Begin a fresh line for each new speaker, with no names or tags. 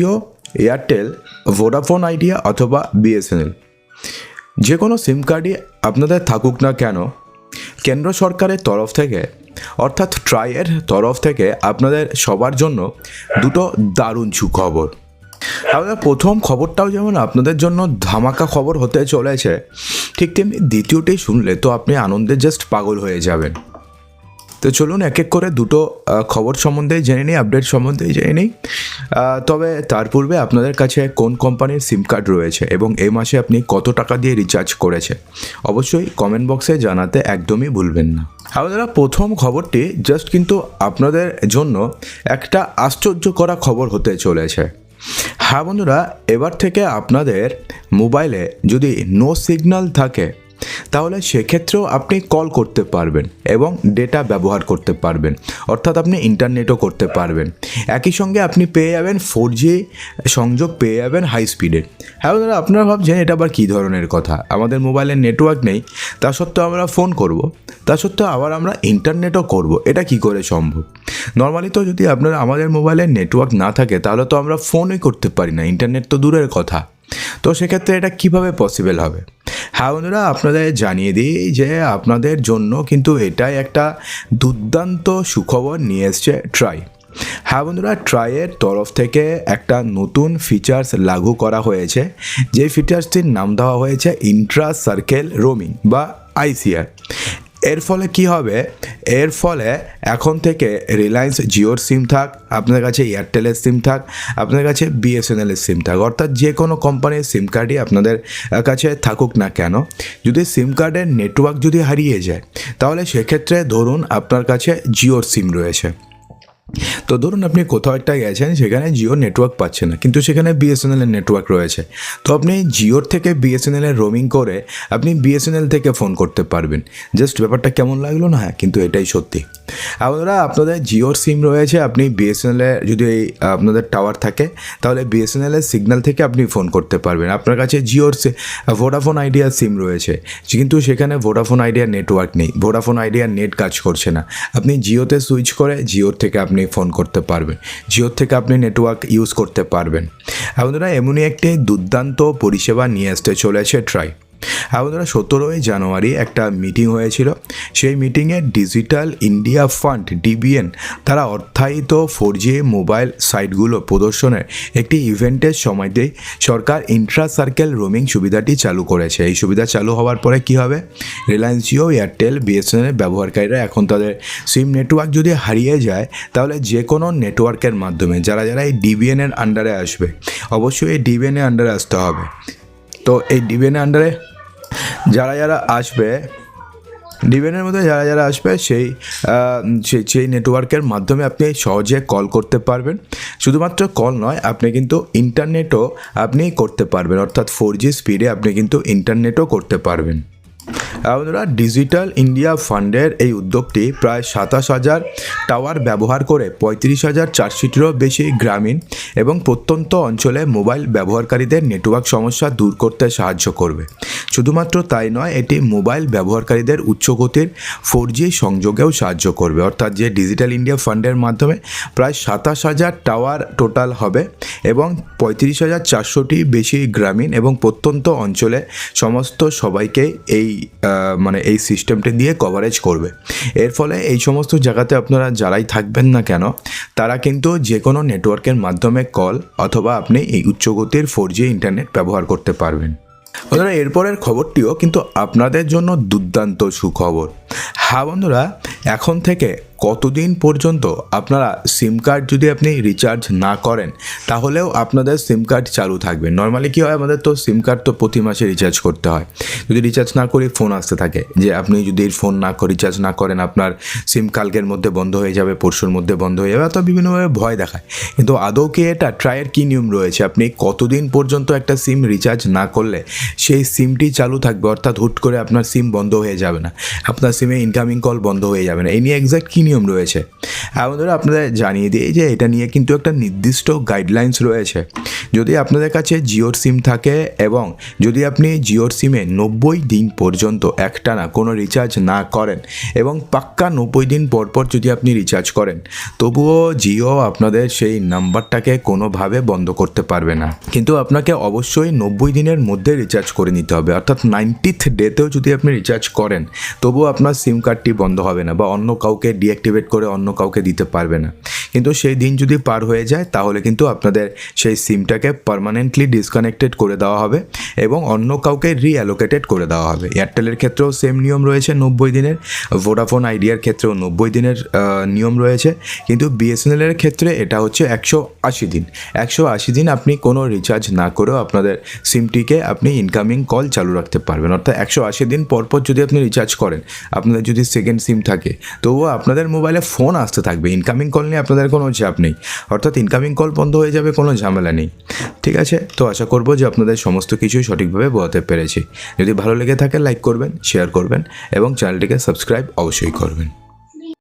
Jio Airtel Vodafone Idea অথবা BSNL যে কোনো সিম কার্ডই আপনাদের থাকুক না কেন, কেন্দ্র সরকারের তরফ থেকে, অর্থাৎ ট্রাইয়ের তরফ থেকে আপনাদের সবার জন্য দুটো দারুণ সুখবর। আমাদের প্রথম খবরটাও যেমন আপনাদের জন্য ধামাকা খবর হতে চলেছে, ঠিক তেমনি দ্বিতীয়টি শুনলে তো আপনি আনন্দে জাস্ট পাগল হয়ে যাবেন। তো চলুন এক এক করে দুটো খবর সম্বন্ধে জেনে নিই আপডেট সম্বন্ধে জেনে নিই। তবে তার পূর্বে আপনাদের কাছে কোন কোম্পানির সিম কার্ড রয়েছে এবং এই মাসে আপনি কত টাকা দিয়ে রিচার্জ করেছে অবশ্যই কমেন্ট বক্সে জানাতে একদমই ভুলবেন না। আপনারা প্রথম খবরটি জাস্ট কিন্তু আপনাদের জন্য একটা আশ্চর্য করা খবর হতে চলেছে। হ্যাঁ বন্ধুরা, এবার থেকে আপনাদের মোবাইলে যদি নো সিগন্যাল থাকে তাহলে সেক্ষেত্রেও আপনি কল করতে পারবেন এবং ডেটা ব্যবহার করতে পারবেন। অর্থাৎ আপনি ইন্টারনেটও করতে পারবেন। একই সঙ্গে আপনি পেয়ে যাবেন ফোর জি সংযোগ, পেয়ে যাবেন হাই স্পিডে হ্যাঁ দাদা, আপনারা ভাবছেন এটা আবার কী ধরনের কথা? আমাদের মোবাইলের নেটওয়ার্ক নেই, তা সত্ত্বেও আমরা ফোন করব। তা সত্ত্বেও আবার আমরা ইন্টারনেটও করব। এটা কি করে সম্ভব? নর্মালি তো যদি আপনার আমাদের মোবাইলের নেটওয়ার্ক না থাকে, তাহলে তো আমরা ফোনই করতে পারি না। ইন্টারনেট তো দূরের কথা। তো সেক্ষেত্রে এটা কীভাবে পসিবল হবে? হ্যাঁ বন্ধুরা, আপনাদের জানিয়ে দিই যে আপনাদের জন্য কিন্তু এটাই একটা দুর্দান্ত সুখবর নিয়ে এসছে ট্রাই হ্যাঁ বন্ধুরা ট্রাইয়ের তরফ থেকে একটা নতুন ফিচার্স লাগু করা হয়েছে। যে ফিচার্সটির নাম দেওয়া হয়েছে ইন্ট্রা সার্কেল রোমিং বা আইসিআর এর ফলে কি হবে? এর ফলে এখন থেকে রিলায়েন্স জিওর সিম থাক আপনার কাছে এয়ারটেলের সিম থাক আপনার কাছে বিএসএনএলের সিম থাক। অর্থাৎ যে কোনো কোম্পানির সিম কার্ডই আপনাদের কাছে থাকুক না কেন। যদি সিম কার্ডের নেটওয়ার্ক যদি হারিয়ে যায়, তাহলে সেক্ষেত্রে ধরুন আপনার কাছে জিওর সিম রয়েছে। তো ধরুন আপনি কোথাও একটা গেছেন, সেখানে জিও নেটওয়ার্ক পাচ্ছে না, কিন্তু সেখানে বিএসএনএলের নেটওয়ার্ক রয়েছে। তো আপনি জিওর থেকে বিএসএনএলের রোমিং করে আপনি বিএসএনএল থেকে ফোন করতে পারবেন। জাস্ট ব্যাপারটা কেমন লাগল না? হ্যাঁ কিন্তু এটাই সত্যি। আপনারা আপনাদের জিওর সিম রয়েছে, আপনি বিএসএনএলের যদি আপনাদের টাওয়ার থাকে, তাহলে বিএসএনএলের সিগন্যাল থেকে আপনি ফোন করতে পারবেন। আপনার কাছে জিওর ভোডাফোন আইডিয়ার সিম রয়েছে, কিন্তু সেখানে ভোডাফোন আইডিয়ার নেটওয়ার্ক নেই। ভোডাফোন আইডিয়ার নেট কাজ করছে না। আপনি জিওতে সুইচ করে, জিওর থেকে আপনি ফোন করতে পারবেন। জিওর থেকে আপনি নেটওয়ার্ক ইউজ করতে পারবেন। বন্ধুরা, এমনই একটি দুর্দান্ত পরিষেবা নিয়ে আসতে চলেছে ট্রাই আমাদের সতেরোই জানুয়ারি একটা মিটিং হয়েছিল। সেই মিটিংয়ে ডিজিটাল ইন্ডিয়া ফান্ড ডিবিএন তারা অর্থায়িত ফোর জি মোবাইল সাইটগুলো প্রদর্শনের একটি ইভেন্টের সময়তেই সরকার ইন্ট্রা সার্কেল রোমিং সুবিধাটি চালু করেছে। এই সুবিধা চালু হওয়ার পরে কি হবে? রিলায়েন্স জিও এয়ারটেল বিএসএনএল ব্যবহারকারীরা এখন তাদের সিম নেটওয়ার্ক যদি হারিয়ে যায়, তাহলে যে কোনো নেটওয়ার্কের মাধ্যমে, যারা যারা এই ডিবিএনের আন্ডারে আসবে, অবশ্যই এই ডিবিএনের আন্ডারে আসতে হবে। তো এই ডিবিএনের আন্ডারে যারা যারা আসবে ডিভেনের মধ্যে যারা যারা আসবে, সেই সেই নেটওয়ার্কের মাধ্যমে আপনি সহজে কল করতে পারবেন। শুধুমাত্র কল নয়, আপনি কিন্তু ইন্টারনেটও আপনি করতে পারবেন। অর্থাৎ ফোর জি স্পিডে আপনি কিন্তু ইন্টারনেটও করতে পারবেন। বন্ধুরা ডিজিটাল ইন্ডিয়া ফান্ডের এই উদ্যোগটি প্রায় সাতাশ হাজার টাওয়ার ব্যবহার করে পঁয়ত্রিশ হাজার চারশোটিরও বেশি গ্রামীণ এবং প্রত্যন্ত অঞ্চলে মোবাইল ব্যবহারকারীদের নেটওয়ার্ক সমস্যা দূর করতে সাহায্য করবে। শুধুমাত্র তাই নয়, এটি মোবাইল ব্যবহারকারীদের উচ্চগতির ফোর জি সংযোগেও সাহায্য করবে। অর্থাৎ যে ডিজিটাল ইন্ডিয়া ফান্ডের মাধ্যমে প্রায় সাতাশ হাজার টাওয়ার টোটাল হবে এবং পঁয়ত্রিশ হাজার চারশোটি বেশি গ্রামীণ এবং প্রত্যন্ত অঞ্চলে সমস্ত সবাইকে এই মানে এই সিস্টেমটি দিয়ে কভারেজ করবে। এর ফলে এই সমস্ত জায়গাতে আপনারা যারাই থাকবেন না কেন, তারা কিন্তু যে কোনো নেটওয়ার্কের মাধ্যমে কল অথবা আপনি এই উচ্চগতির ফোর জি ইন্টারনেট ব্যবহার করতে পারবেন। বন্ধুরা এরপরের খবরটিও কিন্তু আপনাদের জন্য দুর্দান্ত সুখবর। হ্যাঁ বন্ধুরা এখন থেকে কতদিন পর্যন্ত আপনারা সিম কার্ড যদি আপনি রিচার্জ না করেন, তাহলেও আপনাদের সিম কার্ড চালু থাকবে। নর্মালি কী হয় আমাদের তো সিম কার্ড তো প্রতি মাসে রিচার্জ করতে হয়। যদি রিচার্জ না করি ফোন আসতে থাকে। যে আপনি যদি ফোন না রিচার্জ না করেন, আপনার সিম কালকের মধ্যে বন্ধ হয়ে যাবে, পরশুর মধ্যে বন্ধ হয়ে যাবে অথবা বিভিন্নভাবে ভয় দেখায়। কিন্তু আদৌ কি এটা ট্রায়ের কী নিয়ম রয়েছে? আপনি কতদিন পর্যন্ত একটা সিম রিচার্জ না করলে, সেই সিমটি চালু থাকবে, অর্থাৎ হুট করে আপনার সিম বন্ধ হয়ে যাবে না। আপনার সিমে ইনকামিং কল বন্ধ হয়ে যাবে না। এই নিয়ে এক্স্যাক্ট কী নিয়ম রয়েছে। এখন ধরে আপনাদের জানিয়ে দিই যে এটা নিয়ে কিন্তু একটা নির্দিষ্ট গাইডলাইন্স রয়েছে। যদি আপনাদের কাছে জিওর সিম থাকে এবং যদি আপনি জিওর সিমে নব্বই দিন পর্যন্ত একটানা কোনো রিচার্জ না করেন এবং পাক্কা নব্বই দিন পর পর যদি আপনি রিচার্জ করেন, তবুও জিও আপনাদের সেই নাম্বারটাকে কোনোভাবে বন্ধ করতে পারবে না। কিন্তু আপনাকে অবশ্যই নব্বই দিনের মধ্যে রিচার্জ করে নিতে হবে। অর্থাৎ নাইনটিথ ডেতেও যদি আপনি রিচার্জ করেন, তবুও আপনার সিম কার্ডটি বন্ধ হবে না বা অন্য কাউকে ডিঅ্যাক্টিভেট করে অন্য কাউকে দিতে পারবে না। কিন্তু সেই দিন যদি পার হয়ে যায়, তাহলে কিন্তু আপনাদের সেই সিমটাকে পারমানেন্টলি ডিসকানেক্টেড করে দেওয়া হবে এবং অন্য কাউকে রিঅ্যালোকেটেড করে দেওয়া হবে। এয়ারটেলের ক্ষেত্রেও সেম নিয়ম রয়েছে নব্বই দিনের ভোডাফোন আইডিয়ার ক্ষেত্রেও নব্বই দিনের নিয়ম রয়েছে। কিন্তু বিএসএনএলের ক্ষেত্রে এটা হচ্ছে একশো আশি দিন। একশো আশি দিন আপনি কোনো রিচার্জ না করেও আপনাদের সিমটিকে আপনি ইনকামিং কল চালু রাখতে পারবেন। অর্থাৎ একশো আশি দিন পর পর যদি আপনি রিচার্জ করেন, আপনাদের যদি সেকেন্ড সিম থাকে, তবুও আপনাদের মোবাইলে ফোন আসতে থাকবে। ইনকামিং কল নিয়ে আপনাদের কোনো চাপ নেই। অর্থাৎ ইনকামিং কল বন্ধ হয়ে যাবে, কোনো ঝামেলা নেই। ঠিক আছে? তো আশা করব যে আপনাদের সমস্ত কিছুই সঠিকভাবে বোঝাতে পেরেছি। যদি ভালো লেগে থাকে লাইক করবেন শেয়ার করবেন এবং চ্যানেলটিকে সাবস্ক্রাইব অবশ্যই করবেন।